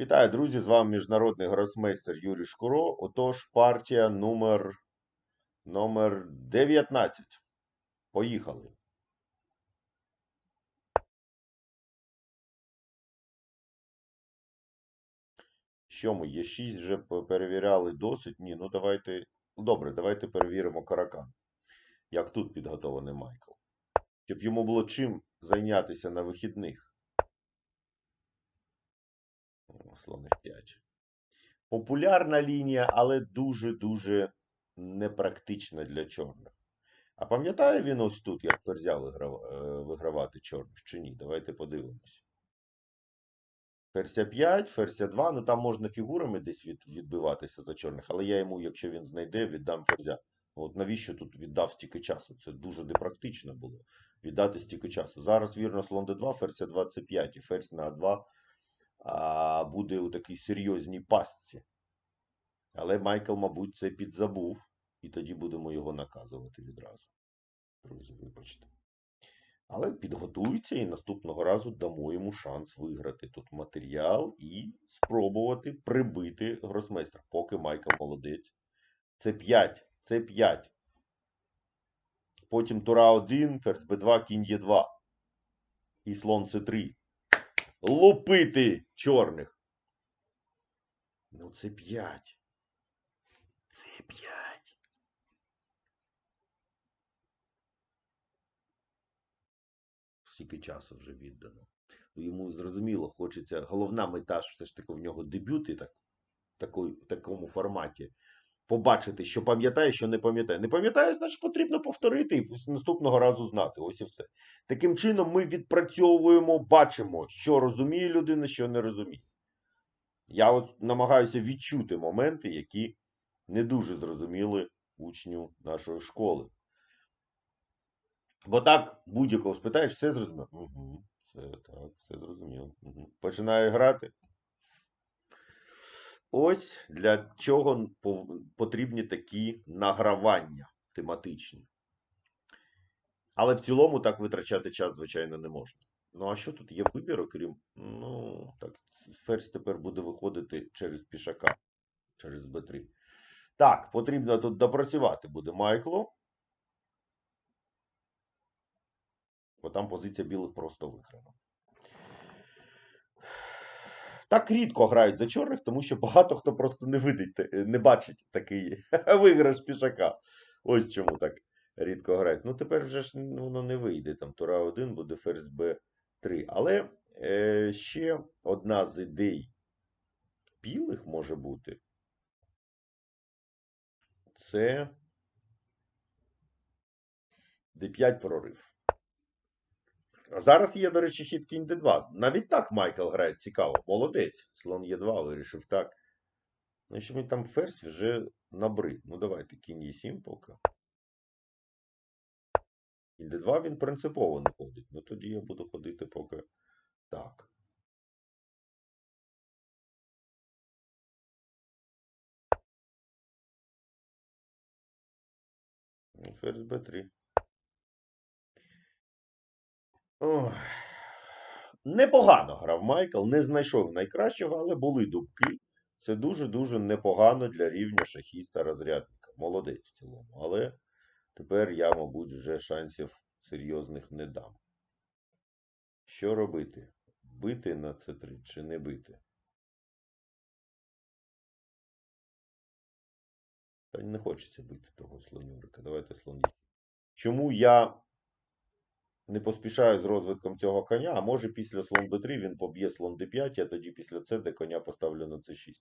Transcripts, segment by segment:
Вітаю, друзі! З вами міжнародний гросмейстер Юрій Шкуро. Отож, партія номер, номер 19. Поїхали. Що ми? Є 6 вже перевіряли досить. Ні, ну давайте. Добре, давайте перевіримо каракан. Як тут підготований Майкл. Щоб йому було чим зайнятися на вихідних. О, Слон F5. Популярна лінія, але дуже-дуже непрактична для чорних. А пам'ятає він ось тут, як ферзя е, вигравати чорних чи ні? Давайте подивимося. Ферзь 5, ферзь 2, ну там можна фігурами десь від, відбиватися за чорних, але я йому, якщо він знайде, віддам ферзя. От навіщо тут віддав стільки часу? Це дуже непрактично було віддати стільки часу. Зараз вірно слон d2, ферзь 2 це 5 і ферзь на А2 а, буде у такій серйозній пастці. Але Майкл, мабуть, це підзабув, і тоді будемо його наказувати відразу. Друзі, вибачте. Але підготується і наступного разу дамо йому шанс виграти тут матеріал і спробувати прибити гросмейстра, поки Майкл молодець. Це 5, це 5. Потім тура 1, ферзь Б2, кінь Е2. І слон С3. Лупити чорних. Ну, це 5. Це 5. Скільки часу вже віддано. Ну, йому зрозуміло, хочеться. Головна мета ж все ж таки в нього дебют і так, такої, в такому форматі. Побачити, що пам'ятає, що не пам'ятає. Не пам'ятає, значить потрібно повторити і наступного разу знати. Ось і все. Таким чином ми відпрацьовуємо, бачимо, що розуміє людина, що не розуміє. Я от намагаюся відчути моменти, які не дуже зрозуміли учню нашої школи. Бо так будь-якого спитаєш, все зрозуміло. Угу, все так, все зрозуміло. Угу. Починає грати. Ось для чого потрібні такі награвання тематичні. Але в цілому так витрачати час, звичайно, не можна. Ну, а що тут є вибір, окрім. Ну, так, ферзь тепер буде виходити через пішака, через Б3. Так, потрібно тут допрацювати буде Майклу. Бо там позиція білих просто виграна. Так рідко грають за чорних, тому що багато хто просто не видить, не бачить такий виграш пішака. Ось чому так рідко грають. Ну тепер вже ж воно не вийде. Там Тура 1 буде ферзь Б3. Але е, ще одна з ідей білих може бути. Це D5 прорив. А зараз є, до речі, хід кінь d2. Навіть так Майкл грає цікаво. Молодець. Слон Е2 вирішив так. Ну, що мені там ферзь вже набрид. Ну, давайте кінь Е7 поки. Кінь d2 він принципово не ходить. Ну тоді я буду ходити поки так. Ферзь Б3. Непогано грав Майкл, не знайшов найкращого, але були дубки. Це дуже-дуже непогано для рівня шахіста розрядника. Молодець в цілому. Але тепер я, мабуть, вже шансів серйозних не дам. Що робити? Бити на С3 чи не бити? Та не хочеться бити того слонюрика. Давайте слон. Е7. Чому я не поспішаю з розвитком цього коня, а може після слон b3 він поб'є слон d5, а тоді після це, де коня поставлю на c6.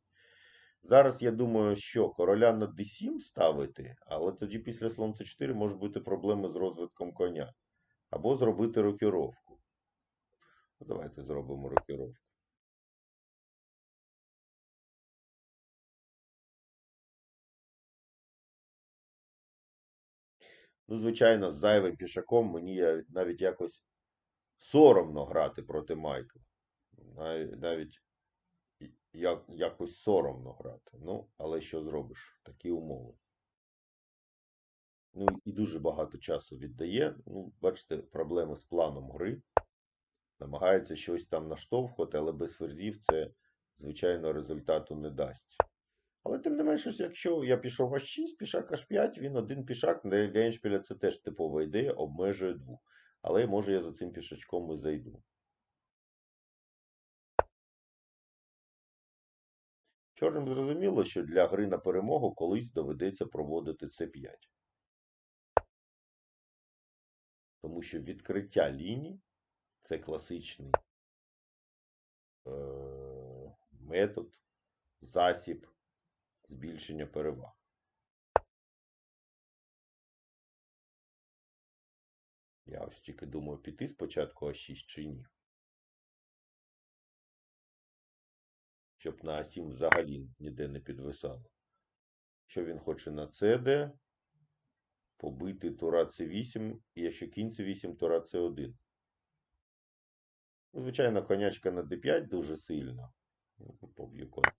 Зараз я думаю, що короля на d7 ставити, але тоді після слон c4 можуть бути проблеми з розвитком коня. Або зробити рокіровку. Ну, давайте зробимо рокіровку. Ну, звичайно, з зайвим пішаком мені навіть якось соромно грати проти Майкла. Навіть як, якось соромно грати. Ну, але що зробиш? Такі умови. Ну, і дуже багато часу віддає. Ну, бачите, проблеми з планом гри. Намагається щось там наштовхувати, але без ферзів це звичайно, результату не дасть. Але тим не менше, якщо я пішов H6, пішак H5, він один пішак для Еншпіля це теж типова ідея, обмежує двох. Але може я за цим пішачком і зайду. Чорним зрозуміло, що для гри на перемогу колись доведеться проводити c5. Тому що відкриття ліній це класичний е- метод, засіб збільшення переваг. Я ось тільки думаю, піти спочатку А6 чи ні. Щоб на А7 взагалі ніде не підвисало. Що він хоче на СД, побити тура С8, і якщо кінь С8, тура С1. Ну, Звичайно, конячка на d5 дуже сильно. Поб'ю конь.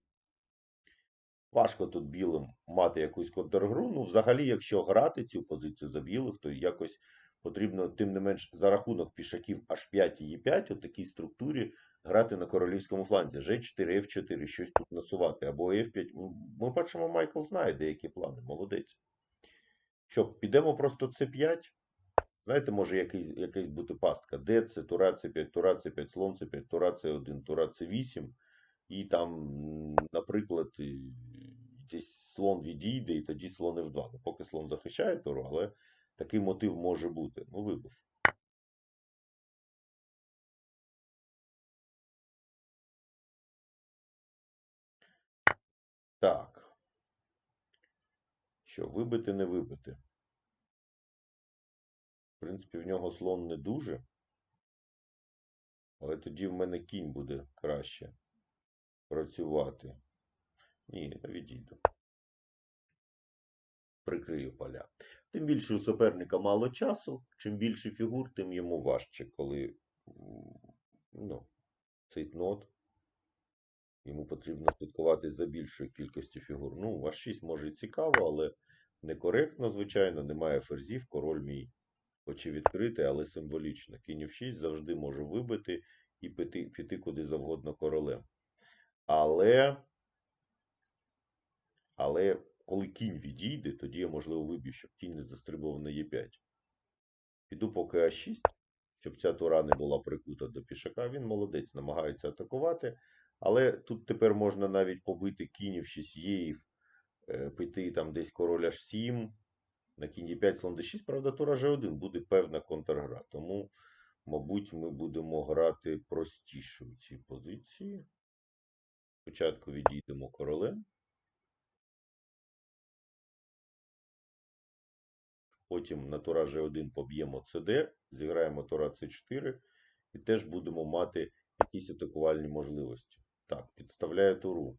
Важко тут білим мати якусь контргру. Ну, взагалі, якщо грати цю позицію за білих, то якось потрібно, тим не менш, за рахунок пішаків H5 і E5 у такій структурі грати на королівському фланзі. G4, F4, щось тут насувати. Або F5. Ну, Ми бачимо, Майкл знає деякі плани. Молодець. Що, підемо просто C5? Знаєте, може якийсь, якась бути пастка. Де це тура С5, тура С5, слон С5, тура С1, тура С8. І там, наприклад, десь слон відійде, і тоді слон F2. Ну, поки слон захищає туру, але такий мотив може бути. Ну, вибув. Так. Що, вибити, не вибити? В принципі, в нього слон не дуже. Але тоді в мене кінь буде краще працювати. Ні, відійду. Прикрию поля. Тим більше у суперника мало часу. Чим більше фігур, тим йому важче, коли ну, цейтнот. Йому потрібно слідкувати за більшою кількістю фігур. Ну, ваш 6 може цікаво, але некоректно, звичайно, немає ферзів. Король мій хоч і відкритий, але символічно. Кінь 6 завжди може вибити і піти, піти куди завгодно королем. Але, але коли кінь відійде, тоді я, можливо, виб'ю, щоб кінь не застрибував на Е5. Піду поки А6, щоб ця тура не була прикута до пішака. Він молодець, намагається атакувати. Але тут тепер можна навіть побити кінь в 6 єїв, е, піти там десь король H7, на кінь Е5, слон D6. Правда, тура G1 буде певна контргра. Тому, мабуть, ми будемо грати простіше у цій позиції. Спочатку відійдемо королем. Потім на тура G1 поб'ємо CD, зіграємо тура C4 і теж будемо мати якісь атакувальні можливості. Так, підставляє туру.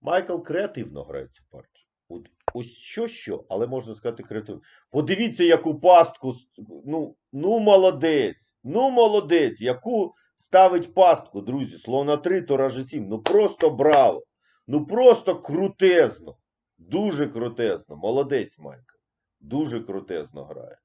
Майкл креативно грає цю партію. От, ось що що, але можна сказати креативно. Подивіться, яку пастку. Ну, ну молодець. Ну молодець. Яку ставить пастку, друзі. Слона 3, тура G7. Ну просто браво. Ну просто крутезно. Дуже крутезно. Молодець, Майкл. Дуже крутезно грає.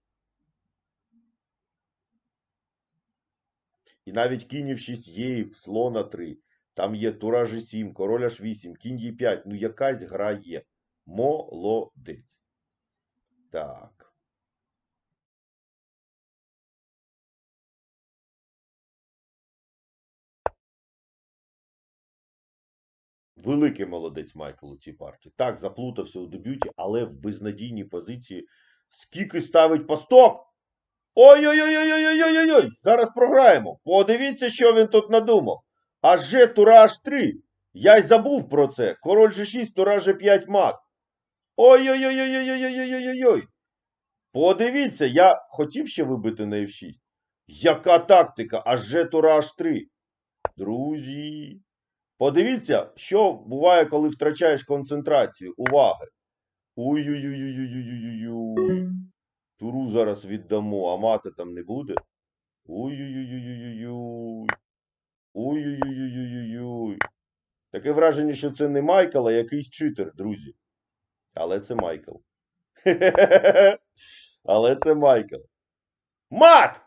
І навіть кінь в 6 є, слона 3. Там є тура G7, король H8, кінь Е5. Ну якась гра є. Молодець. Так. Великий молодець Майкл у цій партії. Так, заплутався у дебюті, але в безнадійній позиції. Скільки ставить пасток? Ой-ой-ой-ой-ой-ой-ой-ой! Зараз програємо. Подивіться, що він тут надумав. Аж же тура H3. Я й забув про це. Король G6, тура G5 мат. Ой-ой-ой-ой-ой-ой-ой-ой-ой. Подивіться, я хотів ще вибити на F6. Яка тактика? Аж же тура H3. Друзі. Подивіться, що буває, коли втрачаєш концентрацію. Уваги. Ой-ой-ой-ой-ой-ой-ой-ой. Туру зараз віддамо, а мати там не буде. Ой-ой-ой-ой-ой-ой. Ой-ой-ой-ой-ой-ой. Таке враження, що це не Майкл, а якийсь читер, друзі. Але це Майкл. Але це Майкл. Мат!